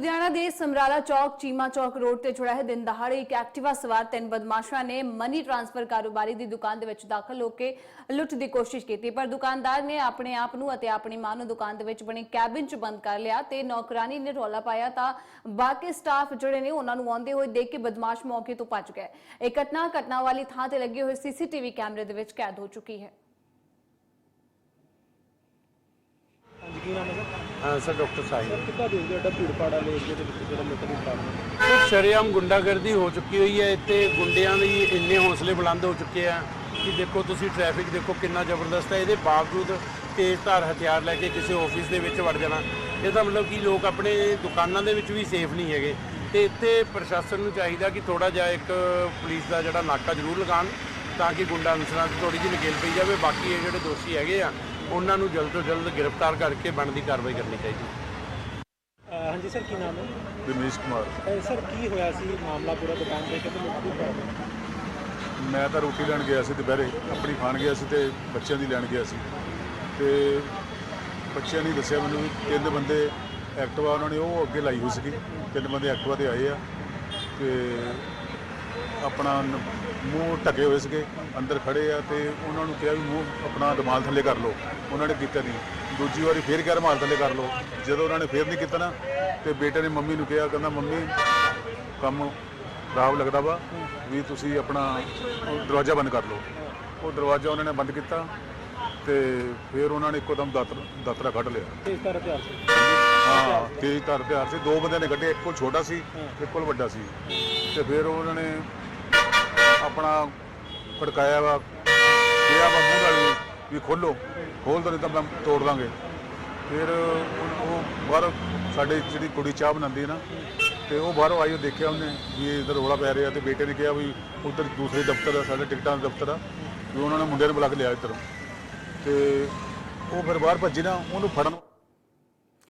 ਲੁਧਿਆਣਾ ਦੇ ਸਮਰਾਲਾ ਚੌਕ, ਚੀਮਾ ਚੌਕ ਰੋਡ ਤੇ ਛੁੜਾ ਹੈ ਦਿਨ ਦਹਾੜੇ ਇੱਕ ਐਕਟਿਵਾ ਸਵਾਰ ਤਿੰਨ ਬਦਮਾਸ਼ਾਂ ਨੇ ਮਨੀ ਟ੍ਰਾਂਸਫਰ ਕਾਰੋਬਾਰੀ ਦੀ ਦੁਕਾਨ ਦੇ ਵਿੱਚ ਦਾਖਲ ਹੋ ਕੇ ਲੁੱਟ ਦੀ ਕੋਸ਼ਿਸ਼ ਕੀਤੀ। ਪਰ ਦੁਕਾਨਦਾਰ ਨੇ ਆਪਣੇ ਆਪ ਨੂੰ ਅਤੇ ਆਪਣੀ ਮਾਂ ਨੂੰ ਦੁਕਾਨ ਦੇ ਵਿੱਚ ਬਣੇ ਕੈਬਿਨ 'ਚ ਬੰਦ ਕਰ ਲਿਆ ਤੇ ਨੌਕਰਾਨੀ ਨੇ ਰੌਲਾ ਪਾਇਆ ਤਾਂ ਬਾਕੀ ਸਟਾਫ ਜਿਹੜੇ ਨੇ ਉਹਨਾਂ ਨੂੰ ਆਉਂਦੇ ਹੋਏ ਦੇਖ ਕੇ ਬਦਮਾਸ਼ ਮੌਕੇ ਤੋਂ ਭੱਜ ਗਏ। ਇਹ ਘਟਨਾ ਘਟਨਾ ਵਾਲੀ ਥਾਂ ਤੇ ਲੱਗੇ ਹੋਏ ਸੀਸੀਟੀਵੀ ਕੈਮਰੇ ਦੇ ਵਿੱਚ ਕੈਦ ਹੋ ਚੁੱਕੀ ਹੈ ਹਾਂਜੀ ਕੀ ਨਾਮ ਹੈ ਸਰ ਡਾਕਟਰ ਸਾਹਿਬ ਕਿੱਦਾਂ ਦੇਖਦੇ ਹੋ ਐਡਾ ਭੀੜ ਭਾੜ ਵਾਲੇ ਏਰੀਏ ਦੇ ਵਿੱਚ ਜਿਹੜਾ ਲੁੱਟ ਦੀ ਕਾਰਨ ਕੁਝ ਸ਼ਰੇਆਮ ਗੁੰਡਾਗਰਦੀ ਹੋ ਚੁੱਕੀ ਹੋਈ ਹੈ ਇੱਥੇ ਗੁੰਡਿਆਂ ਦੀ ਇੰਨੇ ਹੌਸਲੇ ਬੁਲੰਦ ਹੋ ਚੁੱਕੇ ਆ ਕਿ ਦੇਖੋ ਤੁਸੀਂ ਟ੍ਰੈਫਿਕ ਦੇਖੋ ਕਿੰਨਾ ਜ਼ਬਰਦਸਤ ਹੈ ਇਹਦੇ ਬਾਵਜੂਦ ਤੇਜ਼ ਧਾਰ ਹਥਿਆਰ ਲੈ ਕੇ ਕਿਸੇ ਆਫਿਸ ਦੇ ਵਿੱਚ ਵੜ ਜਾਣਾ। ਇਹਦਾ ਮਤਲਬ ਕਿ ਲੋਕ ਆਪਣੇ ਦੁਕਾਨਾਂ ਦੇ ਵਿੱਚ ਵੀ ਸੇਫ ਨਹੀਂ ਹੈਗੇ। ਤੇ ਇੱਥੇ ਪ੍ਰਸ਼ਾਸਨ ਨੂੰ ਚਾਹੀਦਾ ਕਿ ਥੋੜਾ ਜਿਹਾ ਇੱਕ ਪੁਲਿਸ ਦਾ ਜਿਹੜਾ ਨਾਕਾ ਜ਼ਰੂਰ ਲਗਾਉਣ। ਤਾਂ ਕਿ ਗੁੰਡਾ ਅਨਸਰਾਂ 'ਚ ਥੋੜੀ ਜਿਹੀ ਨਕੇਲ ਪਈ ਜਾਵੇ। ਬਾਕੀ ਇਹ ਜਿਹੜੇ ਦੋਸ਼ੀ ਹੈਗੇ ਆ ਉਹਨਾਂ ਨੂੰ ਜਲਦ ਤੋਂ ਜਲਦ ਗ੍ਰਿਫਤਾਰ ਕਰਕੇ ਬਣਦੀ ਕਾਰਵਾਈ ਕਰਨੀ ਚਾਹੀਦੀ। ਹਾਂਜੀ ਸਰ ਕੀ ਨਾਮ ਹੈ? ਰਮੇਸ਼ ਕੁਮਾਰ। ਸਰ ਕੀ ਹੋਇਆ ਸੀ ਮਾਮਲਾ ਪੂਰਾ ਦੁਕਾਨ ਤੇ? ਕਿਤੇ ਦੀ ਕਾਰਨ ਮੈਂ ਤਾਂ ਰੋਟੀ ਲੈਣ ਗਿਆ ਸੀ ਦੁਪਹਿਰੇ। ਆਪਣੀ ਖਾਣ ਗਿਆ ਸੀ ਤੇ ਬੱਚਿਆਂ ਦੀ ਲੈਣ ਗਿਆ ਸੀ। ਤੇ ਬੱਚਿਆਂ ਨੇ ਦੱਸਿਆ ਮੈਨੂੰ ਵੀ ਤਿੰਨ ਬੰਦੇ ਐਕਟਿਵਾ ਉਹਨਾਂ ਨੇ ਉਹ ਅੱਗੇ ਲਾਈ ਹੋਈ ਸੀਗੀ। ਤਿੰਨ ਬੰਦੇ ਐਕਟਿਵਾ ਤੇ ਆਏ ਆ। ਤੇ ਆਪਣਾ ਨ- ਮੂੰਹ ਢਕੇ ਹੋਏ ਸੀਗੇ, ਅੰਦਰ ਖੜੇ ਆ ਤੇ ਉਹਨਾਂ ਨੂੰ ਕਿਹਾ ਵੀ ਮੂੰਹ ਆਪਣਾ ਰੁਮਾਲ ਥੱਲੇ ਕਰ ਲਓ। ਉਹਨਾਂ ਨੇ ਕੀਤਾ ਨਹੀਂ। ਦੂਜੀ ਵਾਰੀ ਫੇਰ ਕਿਹਾ ਰੁਮਾਲ ਥੱਲੇ ਕਰ ਲਓ। ਜਦੋਂ ਉਹਨਾਂ ਨੇ ਫੇਰ ਨਹੀਂ ਕੀਤਾ ਨਾ, ਤੇ ਬੇਟੇ ਨੇ ਮੰਮੀ ਨੂੰ ਕਿਹਾ, ਕਹਿੰਦਾ, ਮੰਮੀ, ਕੰਮ ਖਰਾਬ ਲੱਗਦਾ ਵਾ, ਵੀ ਤੁਸੀਂ ਆਪਣਾ ਉਹ ਦਰਵਾਜ਼ਾ ਬੰਦ ਕਰ ਲਓ। ਉਹ ਦਰਵਾਜ਼ਾ ਉਹਨਾਂ ਨੇ ਬੰਦ ਕੀਤਾ ਤੇ ਫਿਰ ਉਹਨਾਂ ਨੇ ਇੱਕੋ ਦਮ ਦਾਤਰ ਦਾਤਰਾ ਕੱਢ ਲਿਆ। ਤੇਜ਼ ਧਾਰ ਹਥਿਆਰ ਸੀ। ਹਾਂ। ਤੇਜ਼ ਧਾਰ ਹਥਿਆਰ ਸੀ। ਦੋ ਬੰਦਿਆਂ ਨੇ ਕੱਢੇ ਇੱਕ ਕੋਲ ਛੋਟਾ ਸੀ ਇੱਕ ਕੋਲ ਵੱਡਾ ਸੀ। ਤੇ ਫਿਰ ਉਹਨਾਂ ਨੇ ਆਪਣਾ ਫੜਕਾਇਆ ਵਾ ਕਿਹਾ ਵਾ ਮੂੰਹ ਨਾਲ ਵੀ- ਵੀ ਖੋਲੋ। ਖੋਲ ਦੋ ਨਹੀਂ ਤਾਂ ਮੈਂ ਤੋੜ ਦਾਂਗੇ। ਫਿਰ ਉਹ ਉਹ ਬਾਹਰ ਸਾਡੇ ਜਿਹੜੀ ਕੁੜੀ ਚਾਹ ਬਣਾਉਂਦੀ ਹੈ ਨਾ ਤੇ ਉਹ ਬਾਹਰੋਂ ਆਈ ਉਹ ਦੇਖਿਆ ਉਹਨੇ ਵੀ ਇਧਰ ਰੋਲਾ ਪੈ ਰਿਹਾ ਤੇ ਬੇਟੇ ਨੇ ਕਿਹਾ ਵੀ ਉਧਰ ਦੂਸਰੇ ਦਫ਼ਤਰ ਆ ਸਾਡੇ ਟਿਕਟਾਂ ਦਾ ਦਫ਼ਤਰ ਆ ਵੀ ਉਹਨਾਂ ਨੇ ਮੁੰਡੇ ਨੂੰ ਬੁਲਾ ਕੇ ਲਿਆ ਇੱਧਰ। ਤੇ ਉਹ ਫਿਰ ਬਾਹਰ ਭੱਜੀ ਨਾ ਉਹਨੂੰ ਫੜਨ